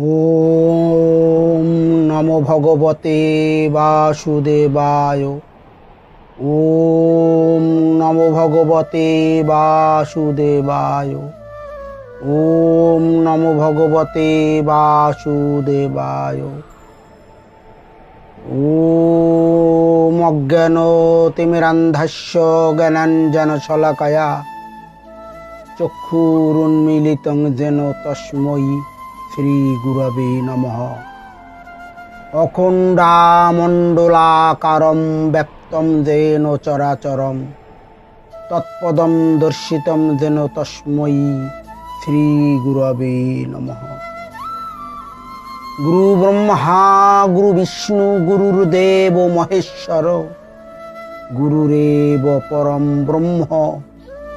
ওম নমো ভগবতে বাসুদেবায়। ওম নমো ভগবতে বাসুদেবায়। ওম নমো ভগবতে বাসুদেবায়। ওম অজ্ঞান তিমিরান্ধাস্য জ্ঞানাঞ্জন শলাকয়া চক্ষুরুন্মিলিতং যেন তস্মৈ। শ্রী গুরবে নমঃ। অখণ্ডামণ্ডলাকারম ব্যক্তম যেন চরাচরম, তৎপদম দর্শিতম যেন তস্মৈ শ্রী গুরবে নমঃ। গুরু ব্রহ্মা গুরু বিষ্ণু গুরুর্দেব মহেশ্বর, গুরুরেব পরম ব্রহ্ম,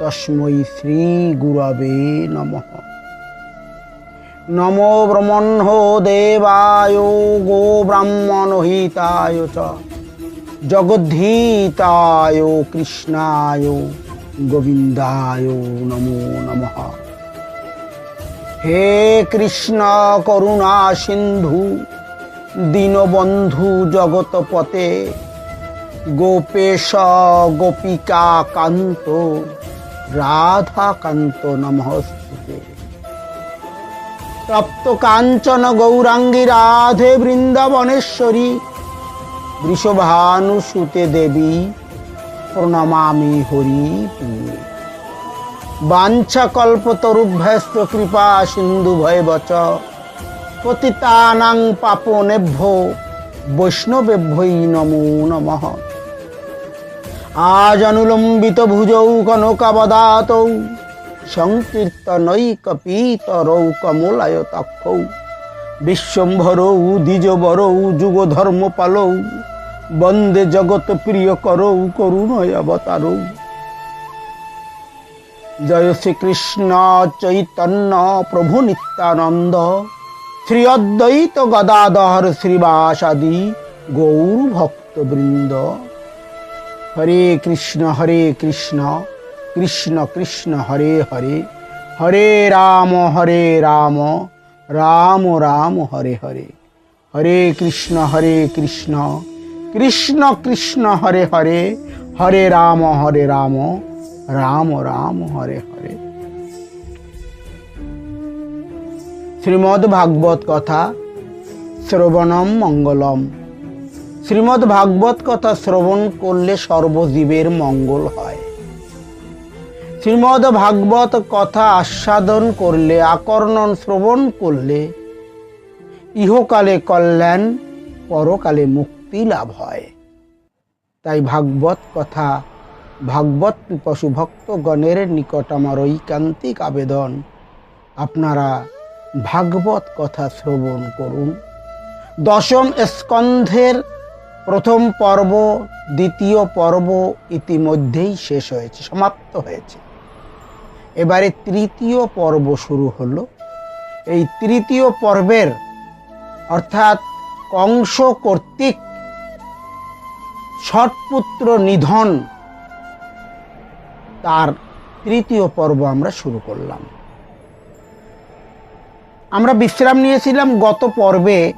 তস্মৈ শ্রী গুরবে নমঃ। নমো ব্রহ্মণ্য দেবায় গো ব্রাহ্মণ হিতায় চ জগদ্ধিতায় কৃষ্ণায় গোবিন্দায় নমো নমঃ হে কৃষ্ণ করুণা সিন্ধু দীনবন্ধু জগৎপতে গোপেশ গোপিকা কান্ত রাধা কান্ত নমস্তুতে তপ্ত কাঞ্চন গৌরাঙ্গী রাধে বৃন্দাবনেশ্বরী। বৃষভানুসুতে দেবী, প্রণমামি হরি প্রিয়ে বাঞ্ছা কল্পতরুভ্যস্ত কৃপা সিন্ধু ভয় বচ পতিতানাং পাপনেভ্য বৈষ্ণবেভ্যই নমো নমঃ। আজ অনুলম্বিত ভুজৌ কনকাবদাতৌ সংকীর্তনৈকপীতরৌ কমলায় তক্ষৌ বিশ্বম্ভরৌ, দ্বিজবরৌ যুগ ধর্মপালৌ বন্দে জগৎ প্রিয় করৌ করুণয় অবতারৌ জয় শ্রীকৃষ্ণ চৈতন্য প্রভু নিত্যানন্দ। শ্রী অদ্বৈত গদাধর শ্রীবাসাদি গৌর ভক্তবৃন্দ হরে কৃষ্ণ হরে কৃষ্ণ। কৃষ্ণ কৃষ্ণ হরে হরে হরে রাম হরে রাম রাম রাম, হরে হরে। হরে কৃষ্ণ হরে কৃষ্ণ কৃষ্ণ কৃষ্ণ, হরে হরে হরে রাম হরে রাম রাম রাম, হরে হরে। শ্রীমদ্ ভাগবত কথা, শ্রবণম মঙ্গলম। শ্রীমদ্ ভাগবত কথা শ্রবণ করলে সর্বজীবের মঙ্গল হয়। শ্রীমদ্ ভাগবত কথা আস্বাদন করলে আকর্ণন শ্রবণ করলে, ইহকালে কল্যাণ, পরকালে মুক্তি লাভ হয়। তাই ভাগবত কথা, ভাগবত পিপশু ভক্তগণের নিকট আমার ঐকান্তিক আবেদন। আপনারা ভাগবত কথা শ্রবণ করুন। দশম স্কন্ধের প্রথম পর্ব, দ্বিতীয় পর্ব ইতিমধ্যেই শেষ হয়েছে, সমাপ্ত হয়েছে। এবারে তৃতীয় পর্ব শুরু হলো। এই তৃতীয় পর্বের অর্থাৎ কংস কর্তৃক ষটপুত্র নিধন তার তৃতীয় পর্ব আমরা শুরু করলাম। আমরা বিশ্রাম নিয়েছিলাম গত পর্বে।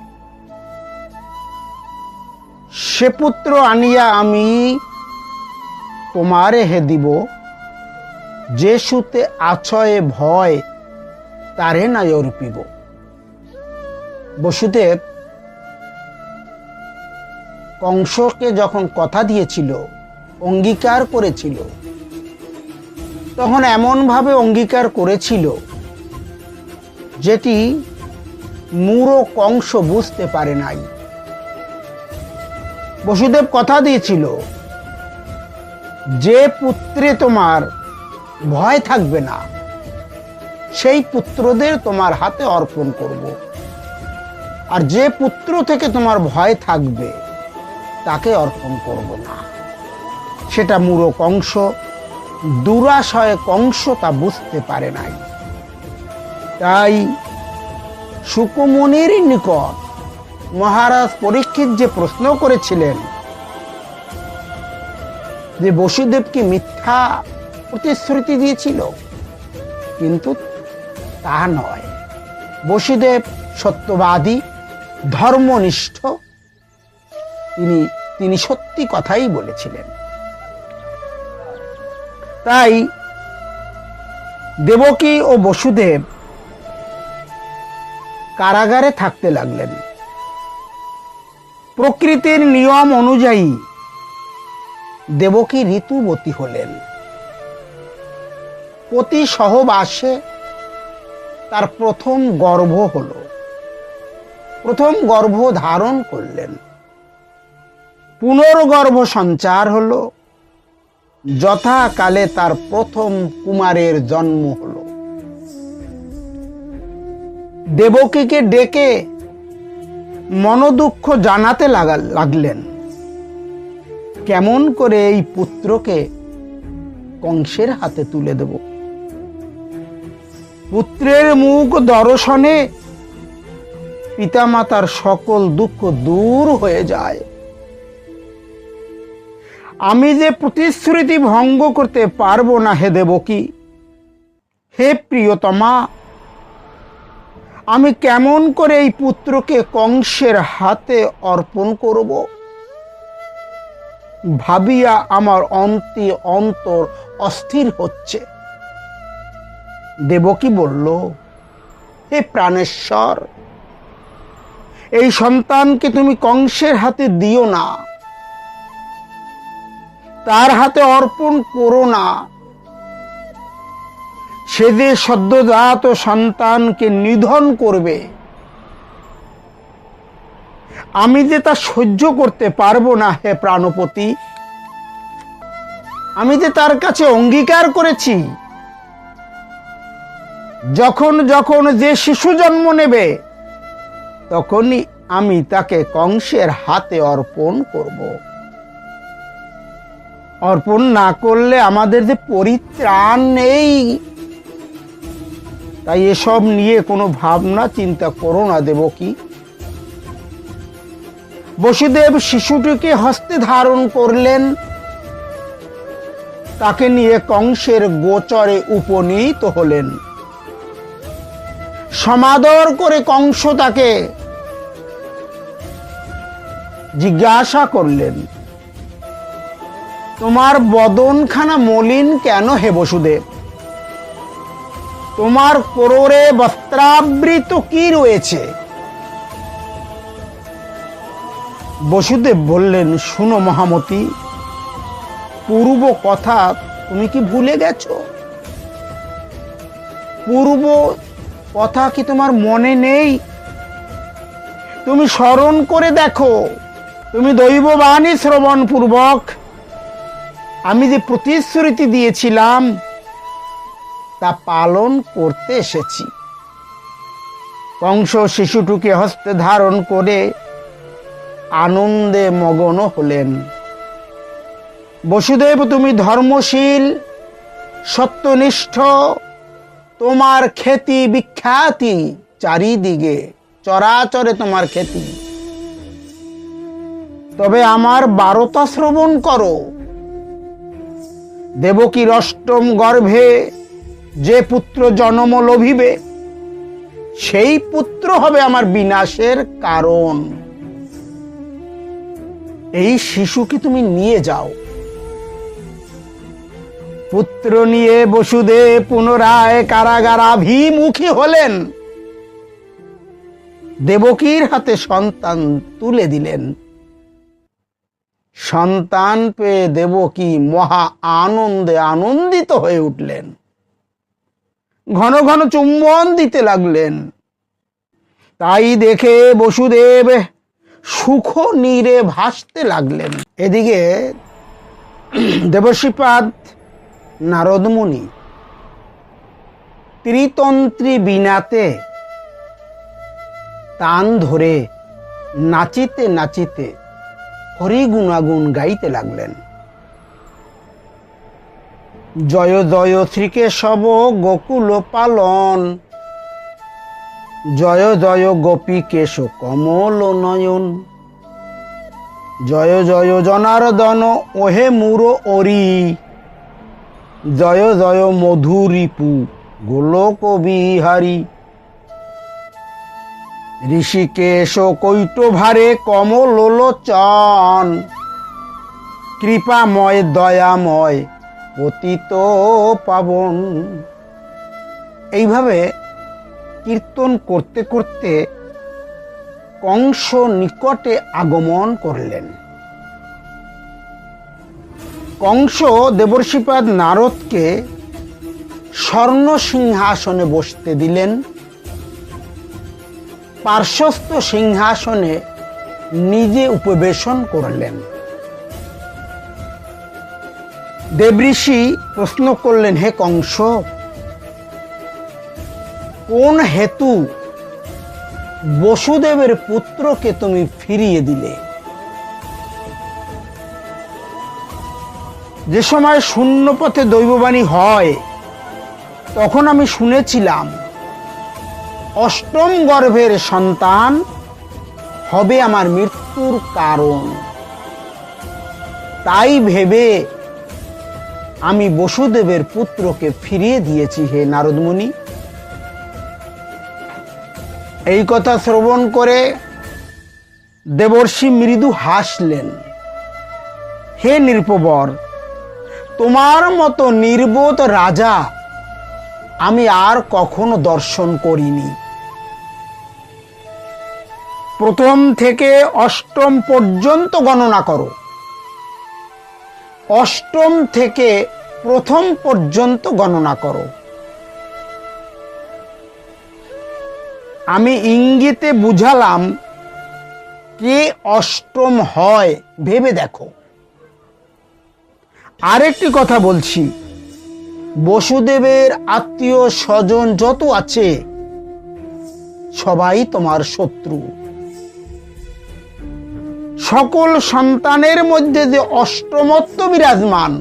সে পুত্র আনিয়া আমি তোমারে হে দিব। যে সুতে আছয়ে ভয়, তারে নাই অর্পিব বসুদেব কংসকে যখন কথা দিয়েছিল, অঙ্গীকার করেছিল, তখন এমনভাবে অঙ্গীকার করেছিল, যেটি মূঢ় কংস বুঝতে পারে নাই। বসুদেব কথা দিয়েছিল, যে পুত্রে তোমার ভয় থাকবে না। সেই পুত্রদের তোমার হাতে অর্পণ করব। আর যে পুত্র থেকে তোমার ভয় থাকবে, তাকে অর্পণ করব না। সেটা মূঢ় কংস দুরাশয় কংস তা বুঝতে পারে নাই। তাই সুকুমনির নিকট মহারাজ পরীক্ষিত যে প্রশ্ন করেছিলেন, যে বসুদেবকে মিথ্যা প্রতিশ্রুতি দিয়েছিল। কিন্তু তা নয়। বসুদেব সত্যবাদী, ধর্মনিষ্ঠ, তিনি তিনি সত্যি কথাই বলেছিলেন। তাই দেবকী ও বসুদেব কারাগারে থাকতে লাগলেন। প্রকৃতির নিয়ম অনুযায়ী দেবকী ঋতুবতী হলেন। প্রতি সহবাসে তার প্রথম গর্ভ হলো। প্রথম গর্ভ ধারণ করলেন। পুনর্গর্ভ সঞ্চার হলো। যথাকালে তার প্রথম কুমারের জন্ম হলো। দেবকীকে ডেকে মনোদুঃখ জানাতে লাগা লাগলেন। কেমন করে এই পুত্রকে কংসের হাতে তুলে দেব? পুত্রের মুখ দর্শনে পিতামাতার সকল দুঃখ দূর হয়ে যায়। আমি যে প্রতিশ্রুতি ভঙ্গ করতে পারব না হে দেবকী, হে প্রিয়তমা, আমি কেমন করে এই পুত্রকে কংসের হাতে অর্পণ করব? ভাবিয়া আমার অন্তি অন্তর অস্থির হচ্ছে। দেবকী বলল? হে প্রাণেশ্বর, এই সন্তানকে তুমি কংসের হাতে দিও না। তার হাতে অর্পণ করো না। সে যে সদ্যজাত সন্তানকে নিধন করবে, আমি যে তা সহ্য করতে পারব না, হে প্রাণপতি। আমি যে তার কাছে অঙ্গীকার করেছি যখন যখন যে শিশু জন্ম নেবে, তখনই আমি তাকে কংসের হাতে অর্পণ করব। অর্পণ না করলে আমাদের যে পরিত্রাণ নেই, তাই এসব নিয়ে কোনো ভাবনা চিন্তা করো না দেব কি বসুদেব শিশুটিকে হস্তে ধারণ করলেন। তাকে নিয়ে কংসের গোচরে উপনীত হলেন। সমাদর করে কংস তাকে জিজ্ঞাসা করলেন, তোমার বদনখানা মলিন কেন হে বসুদেব? তোমার কোররে বস্ত্রাবৃত কি রয়েছে? বসুদেব বললেন, শুনো মহামতি, পূর্ব কথা তুমি কি ভুলে গেছো? পূর্ব কথা কি তোমার মনে নেই? তুমি স্মরণ করে দেখো। তুমি দৈববাণী শ্রবণ পূর্বক আমি যে প্রতিশ্রুতি দিয়েছিলাম, তা পালন করতে এসেছি। কংস শিশুটিকে হস্তে ধারণ করে আনন্দে মগন হলেন। বসুদেব, তুমি ধর্মশীল, সত্যনিষ্ঠ তোমার খ্যাতি বিখ্যাতি চারিদিকে, চরাচরে তোমার খ্যাতি তবে আমার বারতা শ্রবণ করো। দেবকীর অষ্টম গর্ভে যে পুত্র জন্ম লভিবে, সেই পুত্র হবে আমার বিনাশের কারণ। এই শিশুকে তুমি নিয়ে যাও। পুত্র নিয়ে বসুদেব পুনরায় কারাগারাভিমুখী হলেন। দেবকীর হাতে সন্তান তুলে দিলেন। সন্তান পেয়ে দেবকী মহা আনন্দে আনন্দিত হয়ে উঠলেন। ঘন ঘন চুম্বন দিতে লাগলেন। তাই দেখে বসুদেব সুখ নীরে ভাসতে লাগলেন। এদিকে দেবশ্রীপাদ নারদমুনি ত্রিতন্ত্রী বিনাতে তান ধরে নাচিতে নাচিতে হরি গুণাগুণ গাইতে লাগলেন। জয় জয় শ্রীকেশব গোকুল পালন, জয় জয় গোপী কেশ কমল নয়ন, জয় জয় জনার্দন ওহে মুর অরি। জয় জয় মধুরিপু, গোলক বিহারী। ঋষিকেশ কৈট ভারে কমলোচন কৃপাময়, দয়াময়, পতিত পাবন। এইভাবে কীর্তন করতে করতে কংস নিকটে আগমন করলেন। কংস দেবর্ষিপাদ নারদকে স্বর্ণ সিংহাসনে বসতে দিলেন। পার্শ্বস্থ সিংহাসনে নিজে উপবেশন করলেন। দেবঋষি প্রশ্ন করলেন, হে কংস, কোন হেতু বসুদেবের পুত্রকে তুমি ফিরিয়ে দিলে? যে সময় শূন্যপথে দৈববাণী হয়, তখন আমি শুনেছিলাম, অষ্টম গর্ভের সন্তান হবে আমার মৃত্যুর কারণ। তাই ভেবে আমি বসুদেবের পুত্রকে ফিরিয়ে দিয়েছি হে নারদমণি। এই কথা শ্রবণ করে দেবর্ষি মৃদু হাসলেন। হে নির্পবর তোমার মতো নির্বোধ রাজা আমি আর কখনো দর্শন করিনি। প্রথম থেকে অষ্টম পর্যন্ত গণনা করো। অষ্টম থেকে প্রথম পর্যন্ত গণনা করো। আমি ইঙ্গিতে বুঝালাম কে অষ্টম হয়, ভেবে দেখো। আরেকটি কথা বলছি। বসুদেবের আত্মীয় স্বজন যত আছে, সবাই তোমার শত্রু। সকল সন্তানের মধ্যে যে অষ্টমত্ব বিরাজমান,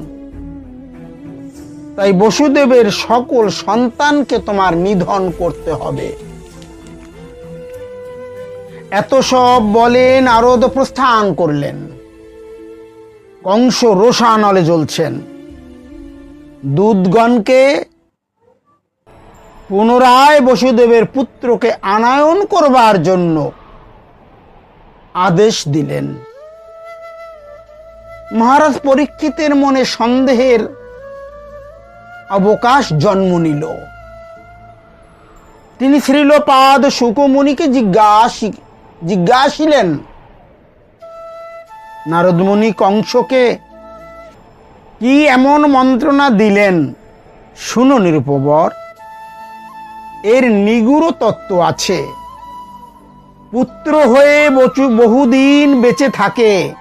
তাই বসুদেবের সকল সন্তানকে তোমার নিধন করতে হবে। এত সব বলেন নারদ প্রস্থান করলেন। কংস রোষানলে জ্বলছেন। দুধগণকে পুনরায় বসুদেবের পুত্রকে আনায়ন করবার জন্য আদেশ দিলেন। মহারাজ পরীক্ষিতের মনে সন্দেহের অবকাশ জন্ম নিল। তিনি শ্রীলপাদ সুকমুনিকে জিজ্ঞাসি, জিজ্ঞাসিলেন নারদমুনি কংসকে কি এমন মন্ত্রণা দিলেন? শুনো নিরুপবর, এর নিগুড় তত্ত্ব আছে। পুত্র হয়ে বচু বহুদিন বেঁচে থাকে।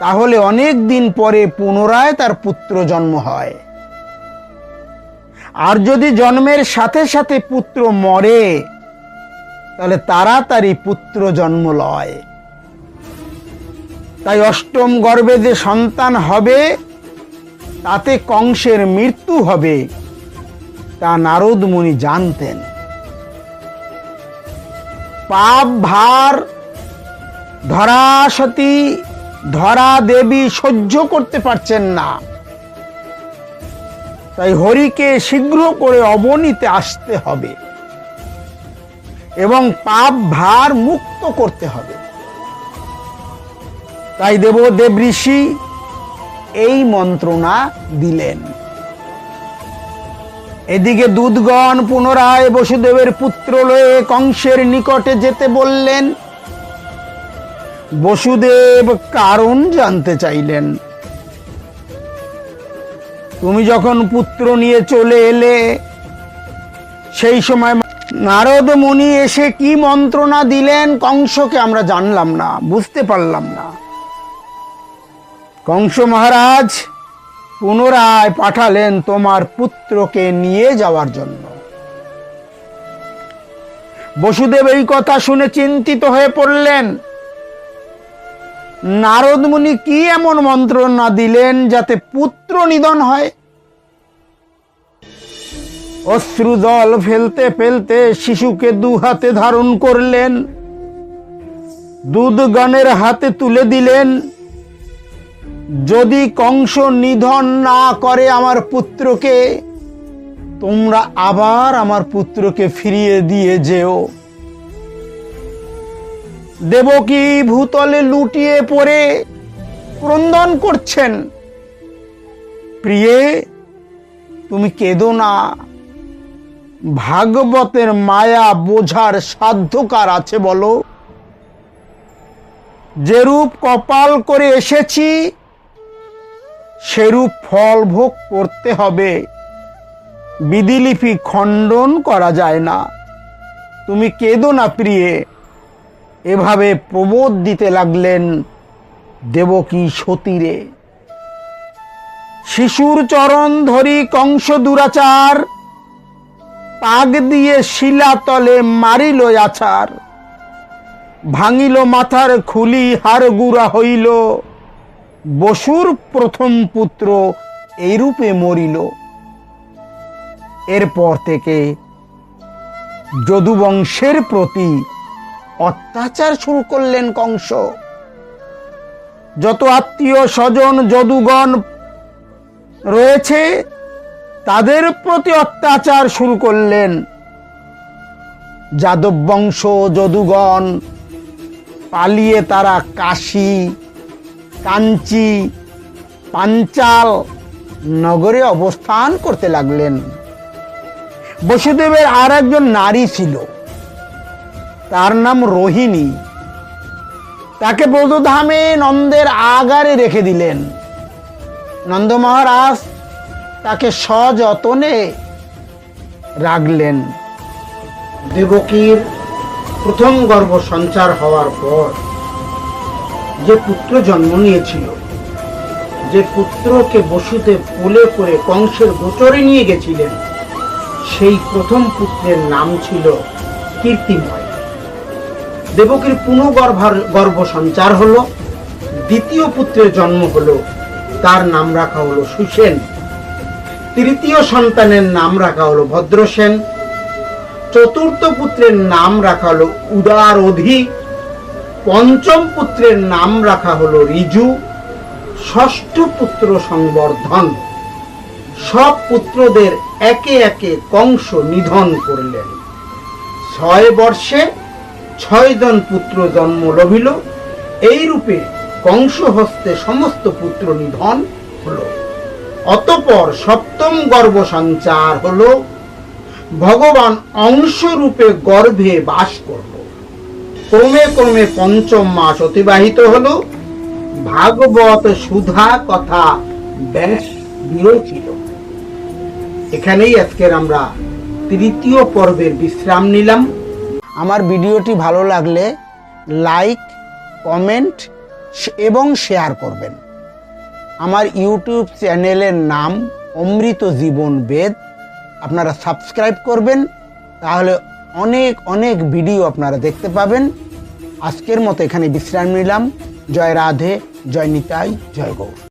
তাহলে অনেক দিন পরে পুনরায় তার পুত্র জন্ম হয়। আর যদি জন্মের সাথে সাথে পুত্র মরে, তাহলে তাড়াতাড়ি পুত্র জন্ম লয়। তাই অষ্টম গর্ভে যে সন্তান হবে, তাতে কংসের মৃত্যু হবে, তা নারদ মুনি জানতেন। পাপ ভার, ধরাসতী, ধরা দেবী সহ্য করতে পারছেন না। তাই হরিকে শীঘ্র করে অবনীতে আসতে হবে এবং পাপ ভার মুক্ত করতে হবে। তাই দেব দেব ঋষি, এই মন্ত্রণা দিলেন। এদিকে দুধগণ পুনরায় বসুদেবের পুত্র লয়ে কংসের নিকটে যেতে বললেন। বসুদেব কারণ জানতে চাইলেন। তুমি যখন পুত্র নিয়ে চলে এলে, সেই সময় নারদ মুনি এসে কি মন্ত্রণা দিলেন কংসকে আমরা জানলাম না, বুঝতে পারলাম না। কংস মহারাজ, পুনরায় পাঠালেন তোমার পুত্রকে নিয়ে যাওয়ার জন্য। বসুদেব এই কথা শুনে চিন্তিত হয়ে পড়লেন। নারদ মুনি কি এমন মন্ত্রণা দিলেন যাতে পুত্র নিধন হয়? অশ্রুদল ফেলতে ফেলতে শিশুকে দু হাতে ধারণ করলেন। দুধগণের হাতে তুলে দিলেন। যদি কংস নিধন না করে আমার পুত্রকে, তোমরা আবার আমার পুত্রকে ফিরিয়ে দিয়ে যেও। দেবকী ভূতলে লুটিয়ে পড়ে ক্রন্দন করছেন। প্রিয়ে, তুমি কেঁদো না। ভাগবতের মায়া বোঝার সাধ্যকার আছে বলো। যেরূপ কপাল করে এসেছি সেরূপ ফল ভোগ করতে হবে। বিধিলিপি খণ্ডন করা যায় না। তুমি কেঁদো না প্রিয়ে। এভাবে প্রবোধ দিতে লাগলেন দেবকী সতীরে। শিশুর চরণ ধরি কংস দুরাচার, পাগ দিয়ে শিলাতলে মারিল আছার। ভাঙিল মাথার খুলি হার গুড়া হইল। বসুর প্রথম পুত্র এইরূপে মরিল। এরপর থেকে যদুবংশের প্রতি অত্যাচার শুরু করলেন কংস। যত আত্মীয় স্বজন যদুগণ রয়েছে, তাদের প্রতি অত্যাচার শুরু করলেন। যাদব বংশ যদুগণ পালিয়ে তারা কাশী কাঞ্চি, পাঞ্চাল নগরে অবস্থান করতে লাগলেন। বসুদেবের আর একজন নারী ছিল। তার নাম রোহিণী। তাকে ব্রজধামে নন্দের আগারে রেখে দিলেন। নন্দ মহারাজ তাকে সযতনে রাখলেন। দেবকীর প্রথম গর্ভ সঞ্চার হওয়ার পর যে পুত্র জন্ম নিয়েছিল, যে পুত্রকে বসুদেব কোলে করে কংসের গোচরে নিয়ে গেছিলেন, সেই প্রথম পুত্রের নাম ছিল কীর্তিময়। দেবকীর পুনঃগর্ভার গর্ভ সঞ্চার হলো, দ্বিতীয় পুত্রের জন্ম হলো, তার নাম রাখা হলো সুসেন। তৃতীয় সন্তানের নাম রাখা হলো ভদ্রসেন। চতুর্থ পুত্রের নাম রাখা হলো উদার অধি পঞ্চম পুত্রের নাম রাখা হলো রিজু, ষষ্ঠ পুত্র সংবর্ধন। সব পুত্রদের একে একে কংস নিধন করলেন। ছয় বর্ষে ছয়জন পুত্র জন্ম লভিল। এই রূপে কংস হস্তে সমস্ত পুত্র নিধন হলো। অতপর সপ্তম গর্ভ সঞ্চার হলো। ভগবান অংশ রূপে গর্ভে বাস করল। ক্রমে ক্রমে পঞ্চম মাস অতিবাহিত হলো। ভাগবত সুধা কথা ব্যাস বিরোচিত। এখানেই আজকের আমরা তৃতীয় পর্বের বিশ্রাম নিলাম। আমার ভিডিওটি ভালো লাগলে লাইক, কমেন্ট এবং শেয়ার করবেন। আমার ইউটিউব চ্যানেলের নাম অমৃত জীবন বেদ। আপনারা সাবস্ক্রাইব করবেন, তাহলে অনেক অনেক ভিডিও আপনারা দেখতে পাবেন। আজকের মতো এখানে বিশ্রাম নিলাম। জয় রাধে জয় নিতাই জয় গৌর।